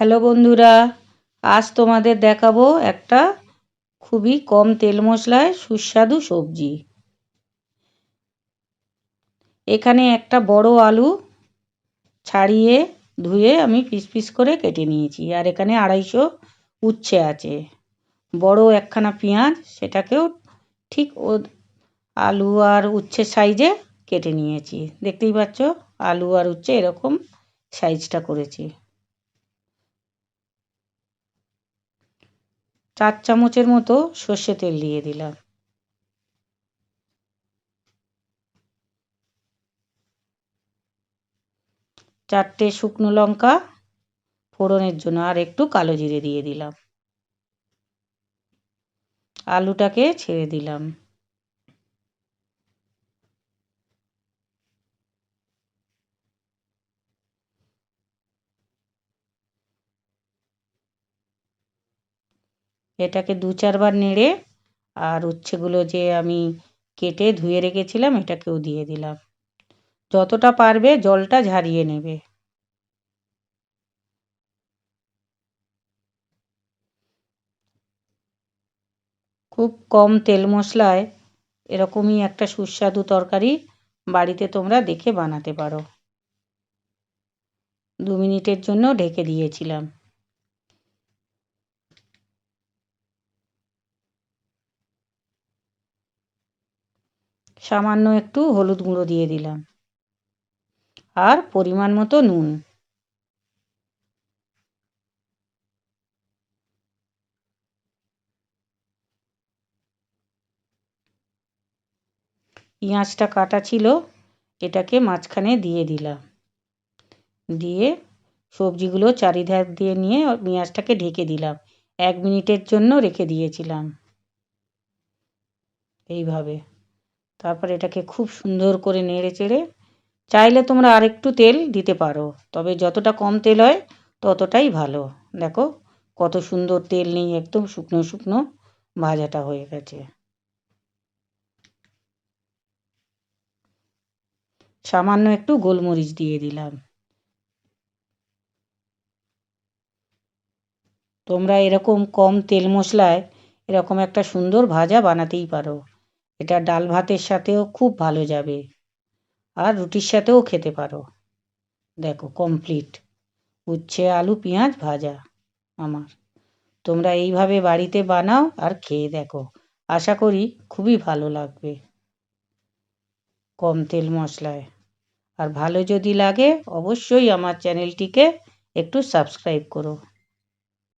Hello বন্ধুরা, আজ তোমাদের দেখাবো একটা খুবই কম তেল মশলায় সুস্বাদু সবজি। এখানে একটা বড় আলু ছাড়িয়ে ধুয়ে আমি পিস পিস করে কেটে নিয়েছি, আর এখানে আড়াইশো উচ্ছে আছে। বড় একখানা পেঁয়াজ, সেটাকেও ঠিক ও আলু আর উচ্ছের সাইজে কেটে নিয়েছি। দেখতেই পাচ্ছ, আলু আর উচ্ছে এরকম সাইজটা করেছি। চার চামচের মতো সর্ষে তেল দিয়ে দিলাম। চারটে শুকনো লঙ্কা ফোড়নের জন্য আর একটু কালো জিরে দিয়ে দিলাম। আলুটাকে ছেড়ে দিলাম। এটাকে দু চারবার নেড়ে আর উচ্ছেগুলো যে আমি কেটে ধুয়ে রেখেছিলাম, এটাকেও দিয়ে দিলাম। যতটা পারবে জলটা ঝারিয়ে নেবে। খুব কম তেল মশলায় এরকমই একটা সুস্বাদু তরকারি বাড়িতে তোমরা দেখে বানাতে পারো। দু মিনিটের জন্য ঢেকে দিয়েছিলাম। সামান্য একটু হলুদ গুঁড়ো দিয়ে দিলাম। আর পরিমাণ মতো নুন। পেঁয়াজটা কাটা ছিল, এটাকে মাঝখানে দিয়ে দিলাম। দিয়ে সবজিগুলো চারিধার দিয়ে নিয়ে পেঁয়াজটাকে ঢেকে দিলাম। এক মিনিটের জন্য রেখে দিয়েছিলাম। এইভাবে। তারপর এটাকে খুব সুন্দর করে নেড়ে চেড়ে চাইলে তোমরা আরেকটু তেল দিতে পারো, তবে যতটা কম তেল হয় ততটাই ভালো। দেখো কত সুন্দর তেল নেই একদম শুকনো শুকনো ভাজাটা হয়ে গেছে। সামান্য একটু গোলমরিচ দিয়ে দিলাম। তোমরা এরকম কম তেল মশলায় এরকম একটা সুন্দর ভাজা বানাতেই পারো। এটা ডাল ভাতের সাথেও খুব ভালো যাবে। আর রুটির সাথেও খেতে পারো। দেখো কমপ্লিট উচ্ছে, আলু, পেঁয়াজ ভাজা আমার। তোমরা এইভাবে বাড়িতে বানাও আর খেয়ে দেখো। আশা করি খুবই ভালো লাগবে কম তেল মশলায়। আর ভালো যদি লাগে, অবশ্যই আমার চ্যানেলটিকে একটু সাবস্ক্রাইব করো।